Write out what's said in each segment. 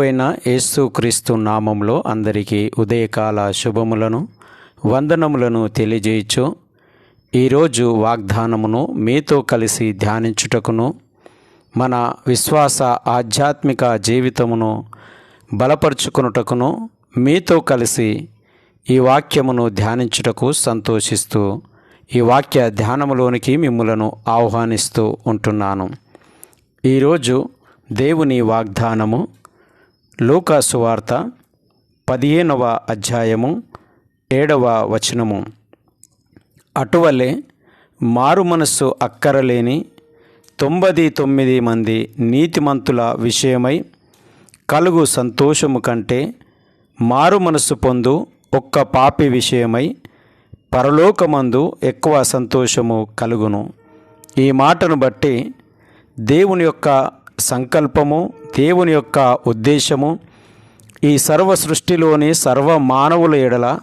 ప్రభువైన యేసుక్రీస్తు నామంలో అందరికీ ఉదయకాల శుభములను వందనములను తెలియజేయచ్చు ఈరోజు వాగ్దానమును మీతో కలిసి ధ్యానించుటకును మన విశ్వాస ఆధ్యాత్మిక జీవితమును బలపరుచుకునుటకును మీతో కలిసి ఈ వాక్యమును ధ్యానించుటకు సంతోషిస్తూ ఈ వాక్య ధ్యానములోనికి మిమ్ములను ఆహ్వానిస్తూ ఉంటున్నాను. ఈరోజు దేవుని వాగ్దానము లూకాసు వార్త పదిహేనవ అధ్యాయము ఏడవ వచనము. అటువలే మారు మనస్సు అక్కరలేని తొంభది తొమ్మిది మంది నీతిమంతుల విషయమై కలుగు సంతోషము కంటే మారు మనస్సు పొందు ఒక్క పాపి విషయమై పరలోకమందు ఎక్కువ సంతోషము కలుగును. ఈ మాటను బట్టి దేవుని యొక్క సంకల్పము దేవుని యొక్క ఉద్దేశము ఈ సర్వ సృష్టిలోని సర్వ మానవుల ఎడల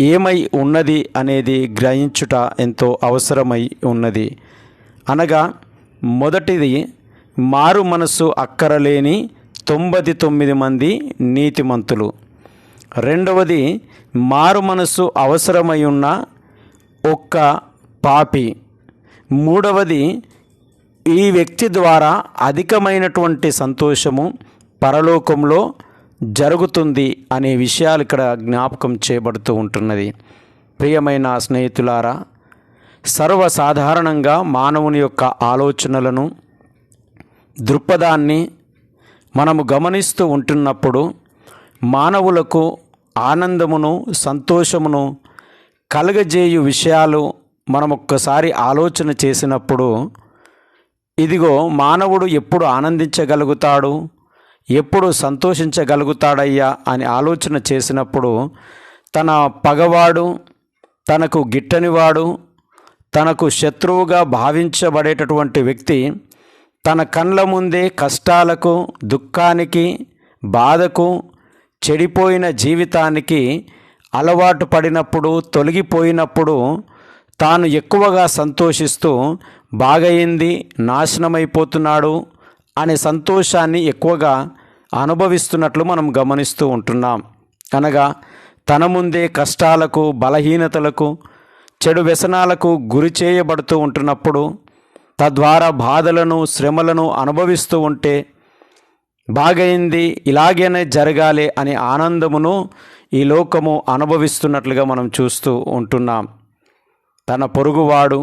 ఏమై ఉన్నది అనేది గ్రహించుట ఎంతో అవసరమై ఉన్నది. అనగా మొదటిది మారు మనస్సు అక్కరలేని తొంభది తొమ్మిది మంది నీతిమంతులు. రెండవది మారు మనస్సు అవసరమై ఉన్న ఒక్క పాపి. మూడవది ఈ వ్యక్తి ద్వారా అధికమైనటువంటి సంతోషము పరలోకంలో జరుగుతుంది అనే విషయాలు ఇక్కడ జ్ఞాపకం చేయబడుతూ ఉంటున్నది. ప్రియమైన స్నేహితులారా సర్వసాధారణంగా మానవుని యొక్క ఆలోచనలను దృక్పథాన్ని మనము గమనిస్తూ ఉంటున్నప్పుడు మానవులకు ఆనందమును సంతోషమును కలగజేయు విషయాలు మనం ఒక్కసారి ఆలోచన చేసినప్పుడు ఇదిగో మానవుడు ఎప్పుడు ఆనందించగలుగుతాడు? ఎప్పుడు సంతోషించగలుగుతాడయ్యా అని ఆలోచన చేసినప్పుడు తన పగవాడు తనకు గిట్టనివాడు తనకు శత్రువుగా భావించబడేటటువంటి వ్యక్తి తన కండ్ల ముందే కష్టాలకు దుఃఖానికి బాధకు చెడిపోయిన జీవితానికి అలవాటు పడినప్పుడు తొలగిపోయినప్పుడు తాను ఎక్కువగా సంతోషిస్తూ బాగయింది నాశనమైపోతున్నాడు అనే సంతోషాన్ని ఎక్కువగా అనుభవిస్తున్నట్లు మనం గమనిస్తూ ఉంటున్నాం. అనగా తన ముందే కష్టాలకు బలహీనతలకు చెడు వ్యసనాలకు గురి చేయబడుతూ ఉంటున్నప్పుడు తద్వారా బాధలను శ్రమలను అనుభవిస్తూ ఉంటే బాగైంది ఇలాగేనే జరగాలి అనే ఆనందమును ఈ లోకము అనుభవిస్తున్నట్లుగా మనం చూస్తూ ఉంటున్నాం. తన పొరుగువాడు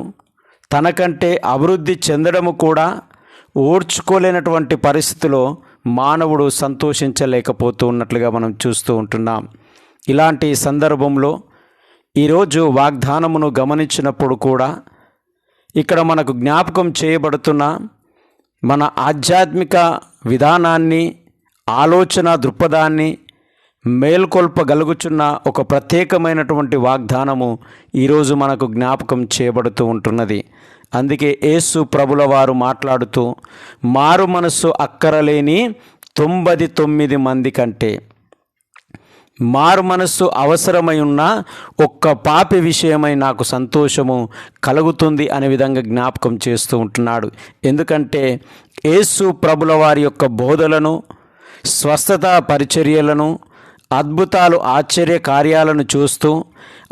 తనకంటే అభివృద్ధి చెందడము కూడా ఓర్చుకోలేనటువంటి పరిస్థితిలో మానవుడు సంతోషించలేకపోతూ ఉన్నట్లుగా మనం చూస్తూ ఉంటున్నాం. ఇలాంటి సందర్భంలో ఈరోజు వాగ్దానమును గమనించినప్పుడు కూడా ఇక్కడ మనకు జ్ఞాపకం చేయబడుతున్న మన ఆధ్యాత్మిక విధానాన్ని ఆలోచన దృక్పథాన్ని మేల్కొల్పగలుగుచున్న ఒక ప్రత్యేకమైనటువంటి వాగ్దానము ఈరోజు మనకు జ్ఞాపకం చేయబడుతూ ఉంటున్నది. అందుకే యేసు ప్రభుల వారు మాట్లాడుతూ మారు మనస్సు అక్కరలేని తొంభది తొమ్మిది మంది కంటే మారు మనస్సు అవసరమై ఉన్న ఒక్క పాపి విషయమై నాకు సంతోషము కలుగుతుంది అనే విధంగా జ్ఞాపకం చేస్తూ ఉంటున్నాడు. ఎందుకంటే యేసు ప్రభుల వారి యొక్క బోధలను స్వస్థత పరిచర్యలను అద్భుతాలు ఆశ్చర్య కార్యాలను చూస్తూ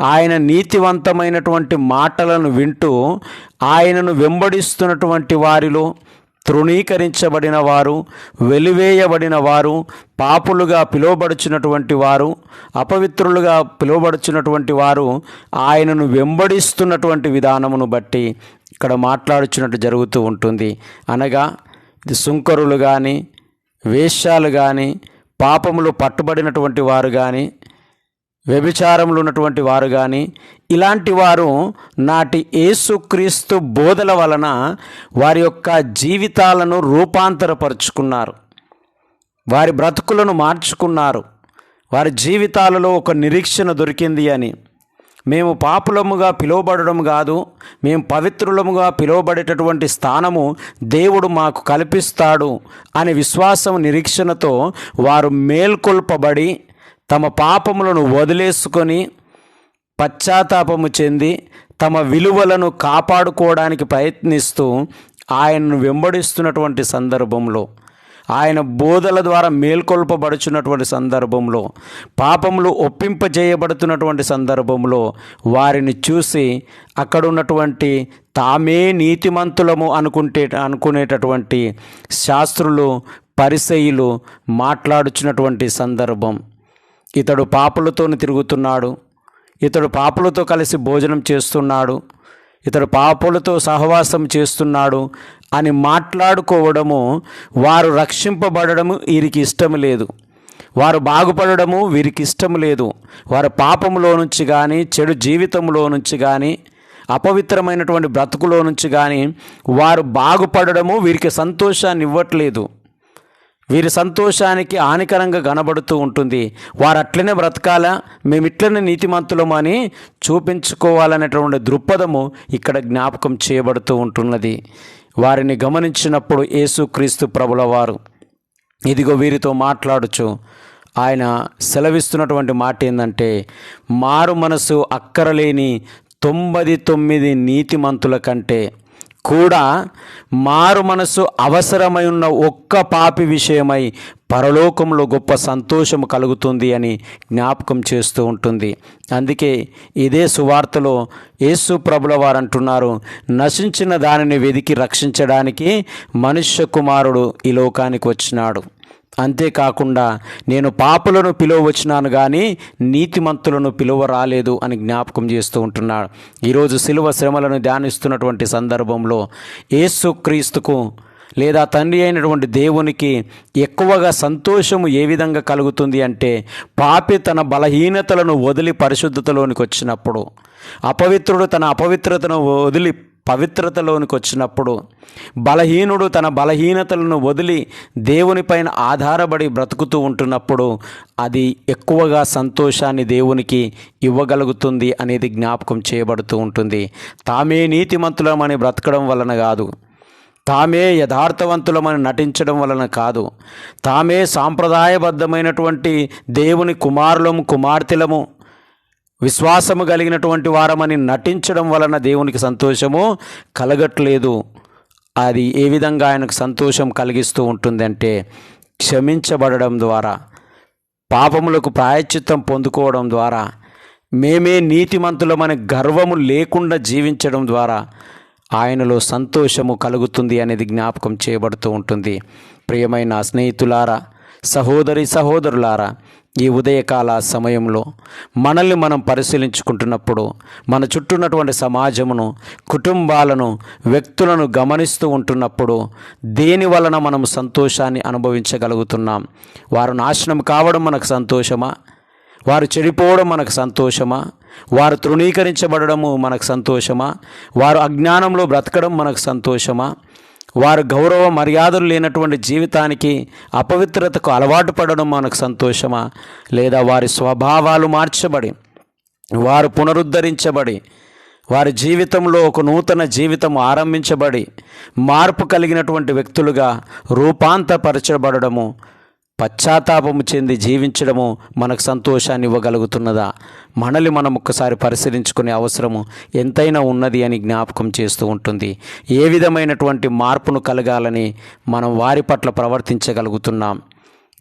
ఆయన నీతివంతమైనటువంటి మాటలను వింటూ ఆయనను వెంబడిస్తున్నటువంటి వారిలో తృణీకరించబడిన వారు వెలివేయబడిన వారు పాపులుగా పిలువబడుచున్నటువంటి వారు అపవిత్రులుగా పిలువబడుచున్నటువంటి వారు ఆయనను వెంబడిస్తున్నటువంటి విధానమును బట్టి ఇక్కడ మాట్లాడుచున్నట్టు జరుగుతూ ఉంటుంది. అనగా ఇది సుంకరులు కానీ వేష్యాలు కానీ పాపములు పట్టుబడినటువంటి వారు కానీ వ్యభిచారములు ఉన్నటువంటి వారు కానీ ఇలాంటి వారు నాటి యేసుక్రీస్తు బోధల వలన వారి యొక్క జీవితాలను రూపాంతరపరుచుకున్నారు. వారి బ్రతుకులను మార్చుకున్నారు. వారి జీవితాలలో ఒక నిరీక్షణ దొరికింది అని. మేము పాపులముగా పిలువబడడం కాదు మేము పవిత్రులముగా పిలువబడేటటువంటి స్థానము దేవుడు మాకు కల్పిస్తాడు అనే విశ్వాసం నిరీక్షణతో వారు మేల్కొల్పబడి తమ పాపములను వదిలేసుకొని పశ్చాత్తాపము చెంది తమ విలువలను కాపాడుకోవడానికి ప్రయత్నిస్తూ ఆయనను వెంబడిస్తున్నటువంటి సందర్భంలో ఆయన బోధల ద్వారా మేల్కొల్పబడుచున్నటువంటి సందర్భంలో పాపములు ఒప్పింపజేయబడుతున్నటువంటి సందర్భంలో వారిని చూసి అక్కడ ఉన్నటువంటి తామే నీతిమంతులము అనుకుంటే అనుకునేటటువంటి శాస్త్రులు పరిసయులు మాట్లాడుచున్నటువంటి సందర్భం. ఇతడు పాపులతోని తిరుగుతున్నాడు. ఇతడు పాపులతో కలిసి భోజనం చేస్తున్నాడు. ఇతడు పాపులతో సహవాసం చేస్తున్నాడు అని మాట్లాడుకోవడము వారు రక్షింపబడము వీరికి ఇష్టం లేదు. వారు బాగుపడడము వీరికి ఇష్టం లేదు. వారి పాపములో నుంచి కానీ చెడు జీవితంలో నుంచి కానీ అపవిత్రమైనటువంటి బ్రతుకులో నుంచి కానీ వారు బాగుపడడము వీరికి సంతోషాన్ని ఇవ్వట్లేదు. వీరి సంతోషానికి హానికరంగా కనబడుతూ ఉంటుంది. వారు అట్లనే బ్రతకాలా మేము ఇట్లనే అని చూపించుకోవాలనేటువంటి దృక్పథము ఇక్కడ జ్ఞాపకం చేయబడుతూ ఉంటున్నది. వారిని గమనించినప్పుడు యేసుక్రీస్తు ప్రభుల వారు ఇదిగో వీరితో మాట్లాడుచు. ఆయన సెలవిస్తున్నటువంటి మాట ఏంటంటే మారు మనసు అక్కరలేని తొంభై తొమ్మిది నీతిమంతుల కంటే కూడా మారు మనసు అవసరమై ఉన్న ఒక్క పాపి విషయమై పరలోకంలో గొప్ప సంతోషం కలుగుతుంది అని జ్ఞాపకం చేస్తూ ఉంటుంది. అందుకే ఇదే సువార్తలో యేసు ప్రభుల వారు అంటున్నారు నశించిన దానిని వెదికి రక్షించడానికి మనుష్య కుమారుడు ఈ లోకానికి వచ్చినాడు. అంతేకాకుండా నేను పాపులను పిలువ వచ్చినాను కానీ నీతిమంతులను పిలువ రాలేదు అని జ్ఞాపకం చేస్తూ ఉంటున్నాడు. ఈరోజు సిలువ శ్రమలను ధ్యానిస్తున్నటువంటి సందర్భంలో యేసుక్రీస్తుకు లేదా తండ్రి అయినటువంటి దేవునికి ఎక్కువగా సంతోషము ఏ విధంగా కలుగుతుంది అంటే పాపి తన బలహీనతలను వదిలి పరిశుద్ధతలోనికి వచ్చినప్పుడు అపవిత్రుడు తన అపవిత్రతను వదిలి పవిత్రతలోనికి వచ్చినప్పుడు బలహీనుడు తన బలహీనతలను వదిలి దేవునిపైన ఆధారపడి బ్రతుకుతూ ఉంటున్నప్పుడు అది ఎక్కువగా సంతోషాన్ని దేవునికి ఇవ్వగలుగుతుంది అనేది జ్ఞాపకం చేయబడుతూ ఉంటుంది. తామే నీతిమంతులమని బ్రతకడం వలన కాదు. తామే యథార్థవంతులమని నటించడం వలన కాదు. తామే సాంప్రదాయబద్ధమైనటువంటి దేవుని కుమారులము కుమార్తెలము విశ్వాసము కలిగినటువంటి వారమని నటించడం వలన దేవునికి సంతోషము కలగట్లేదు. అది ఏ విధంగా ఆయనకు సంతోషం కలిగిస్తూ ఉంటుందంటే క్షమించబడడం ద్వారా పాపములకు ప్రాయశ్చిత్తం పొందుకోవడం ద్వారా మేమే నీతిమంతులమని గర్వము లేకుండా జీవించడం ద్వారా ఆయనలో సంతోషము కలుగుతుంది అనేది జ్ఞాపకం చేయబడుతూ ఉంటుంది. ప్రియమైన స్నేహితులారా సహోదరి సహోదరులారా ఈ ఉదయకాల సమయంలో మనల్ని మనం పరిశీలించుకుంటున్నప్పుడు మన చుట్టూ ఉన్నటువంటి సమాజమును కుటుంబాలను వ్యక్తులను గమనిస్తూ ఉంటున్నప్పుడు దేని వలన మనం సంతోషాన్ని అనుభవించగలుగుతున్నాం? వారు నాశనం కావడం మనకు సంతోషమా? వారు చెడిపోవడం మనకు సంతోషమా? వారు తృణీకరించబడము మనకు సంతోషమా? వారు అజ్ఞానంలో బ్రతకడం మనకు సంతోషమా? వారు గౌరవ మర్యాదలు లేనటువంటి జీవితానికి అపవిత్రతకు అలవాటు పడడం మనకు సంతోషమా? లేదా వారి స్వభావాలు మార్చబడి వారు పునరుద్ధరించబడి వారి జీవితంలో ఒక నూతన జీవితం ఆరంభించబడి మార్పు కలిగినటువంటి వ్యక్తులుగా రూపాంతరపరచబడము పశ్చాత్తాపము చెంది జీవించడము మనకు సంతోషాన్ని ఇవ్వగలుగుతున్నదా? మనల్ని మనం ఒక్కసారి పరిశీలించుకునే అవసరము ఎంతైనా ఉన్నది అని జ్ఞాపకం చేస్తూ ఉంటుంది. ఏ విధమైనటువంటి మార్పును కలగాలని మనం వారి పట్ల ప్రవర్తించగలుగుతున్నాం?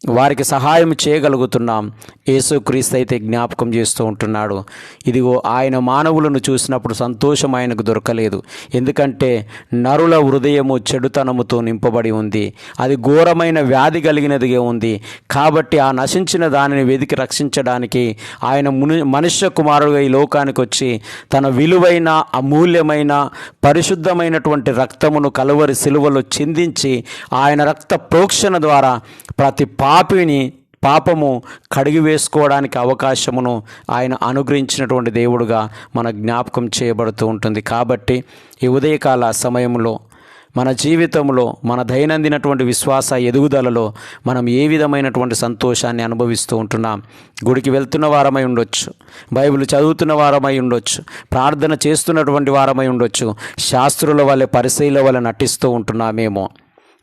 వారికి సహాయం చేయగలుగుతున్నాం. యేసుక్రీస్తు అయితే జ్ఞాపకం చేస్తూ ఉంటున్నాడు. ఇదిగో ఆయన మానవులను చూసినప్పుడు సంతోషం ఆయనకు దొరకలేదు. ఎందుకంటే నరుల హృదయము చెడుతనముతో నింపబడి ఉంది. అది ఘోరమైన వ్యాధి కలిగినదిగా ఉంది. కాబట్టి ఆ నశించిన దానిని వెతికి రక్షించడానికి ఆయన ముని మనుష్య కుమారుడుగా ఈ లోకానికి వచ్చి తన విలువైన అమూల్యమైన పరిశుద్ధమైనటువంటి రక్తమును కలువరి సిలువలో చిందించి ఆయన రక్త ప్రోక్షణ ద్వారా ప్రతి పాపిని పాపము కడిగి వేసుకోవడానికి అవకాశమును ఆయన అనుగ్రహించినటువంటి దేవుడుగా మన జ్ఞాపకం చేయబడుతూ ఉంటుంది. కాబట్టి ఈ ఉదయకాల సమయంలో మన జీవితంలో మన దైనందినటువంటి విశ్వాస ఎదుగుదలలో మనం ఏ విధమైనటువంటి సంతోషాన్ని అనుభవిస్తూ ఉంటున్నాం? గుడికి వెళ్తున్న వారమై ఉండొచ్చు బైబిల్ చదువుతున్న వారమై ఉండొచ్చు ప్రార్థన చేస్తున్నటువంటి వారమై ఉండొచ్చు శాస్త్రుల వల్ల పరిశీల వల్ల నటిస్తూ ఉంటున్నామేమో.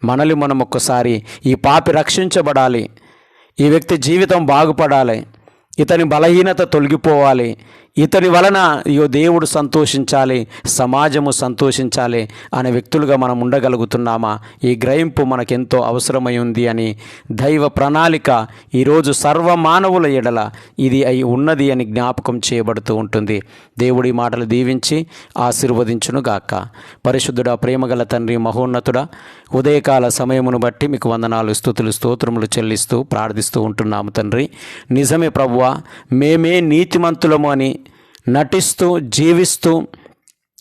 మనల్ని మనం ఒక్కసారి ఈ పాపి రక్షించబడాలి. ఈ వ్యక్తి జీవితం బాగుపడాలి. ఇతని బలహీనత తొలగిపోవాలి. ఇతని వలన అయ్యో దేవుడు సంతోషించాలి సమాజము సంతోషించాలి అనే వ్యక్తులుగా మనం ఉండగలుగుతున్నామా? ఈ గ్రహింపు మనకెంతో అవసరమై ఉంది అని దైవ ప్రణాళిక ఈరోజు సర్వ మానవుల ఎడల ఇది అయి ఉన్నది అని జ్ఞాపకం చేయబడుతూ ఉంటుంది. దేవుడి మాటలు దీవించి ఆశీర్వదించునుగాక. పరిశుద్ధుడా ప్రేమగల తండ్రి మహోన్నతుడా ఉదయకాల సమయమును బట్టి మీకు వందనాలు స్థుతులు స్తోత్రములు చెల్లిస్తూ ప్రార్థిస్తూ ఉంటున్నాము తండ్రి. నిజమే ప్రభువ మేమే నీతిమంతులము అని నటిస్తూ జీవిస్తూ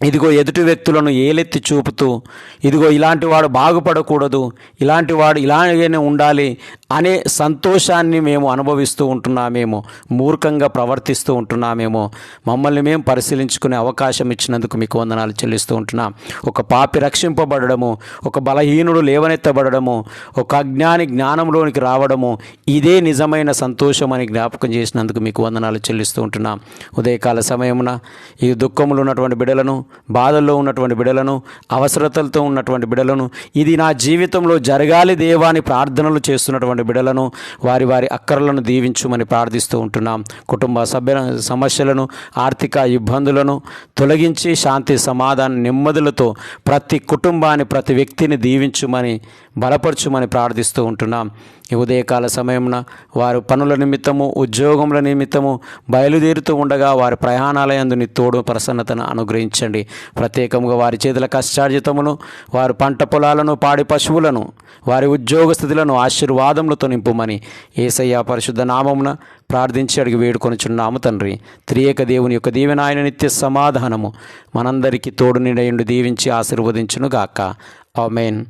ఇదిగో ఎదుటి వ్యక్తులను ఏలెత్తి చూపుతూ ఇదిగో ఇలాంటి వాడు బాగుపడకూడదు ఇలాంటి వాడు ఇలాగనే ఉండాలి అనే సంతోషాన్ని మేము అనుభవిస్తూ ఉంటున్నామేమో మూర్ఖంగా ప్రవర్తిస్తూ ఉంటున్నామేమో మమ్మల్ని మేము పరిశీలించుకునే అవకాశం ఇచ్చినందుకు మీకు వందనాలు చెల్లిస్తూ ఉంటున్నాం. ఒక పాపి రక్షింపబడము ఒక బలహీనుడు లేవనెత్తబడము ఒక అజ్ఞాని జ్ఞానంలోనికి రావడము ఇదే నిజమైన సంతోషం అని జ్ఞాపకం చేసినందుకు మీకు వందనాలు చెల్లిస్తూ ఉంటున్నాం. ఉదయకాల సమయమున ఈ దుఃఖములు ఉన్నటువంటి బిడలను బాధల్లో ఉన్నటువంటి బిడలను అవసరతలతో ఉన్నటువంటి బిడలను ఇది నా జీవితంలో జరగాలి దేవాని ప్రార్థనలు చేస్తున్నటువంటి బిడలను వారి వారి అక్కరలను దీవించుమని ప్రార్థిస్తూ ఉంటున్నాం. కుటుంబ సభ్య సమస్యలను ఆర్థిక ఇబ్బందులను తొలగించి శాంతి సమాధాన నెమ్మదులతో ప్రతి కుటుంబాన్ని ప్రతి వ్యక్తిని దీవించుమని బలపరచుమని ప్రార్థిస్తూ ఉంటున్నాం. ఈ ఉదయకాల సమయమున వారు పనుల నిమిత్తము ఉద్యోగముల నిమిత్తము బయలుదేరుతూ ఉండగా వారి ప్రయాణాలయందు నీ తోడు ప్రసన్నతను అనుగ్రహించండి. ప్రత్యేకంగా వారి చేతుల కష్టార్జితమును వారి పంట పొలాలను పాడి పశువులను వారి ఉద్యోగ స్థితులను ఆశీర్వాదములతో నింపుమని ఏసయ్య పరిశుద్ధ నామమున ప్రార్థించి అడిగి వేడుకొనుచున్నాము తండ్రి. త్రియేక దేవుని యొక్క దీవెన ఆయన నిత్య సమాధానము మనందరికీ తోడు నిండయుండి దీవించి ఆశీర్వదించునుగాక. ఆమెన్.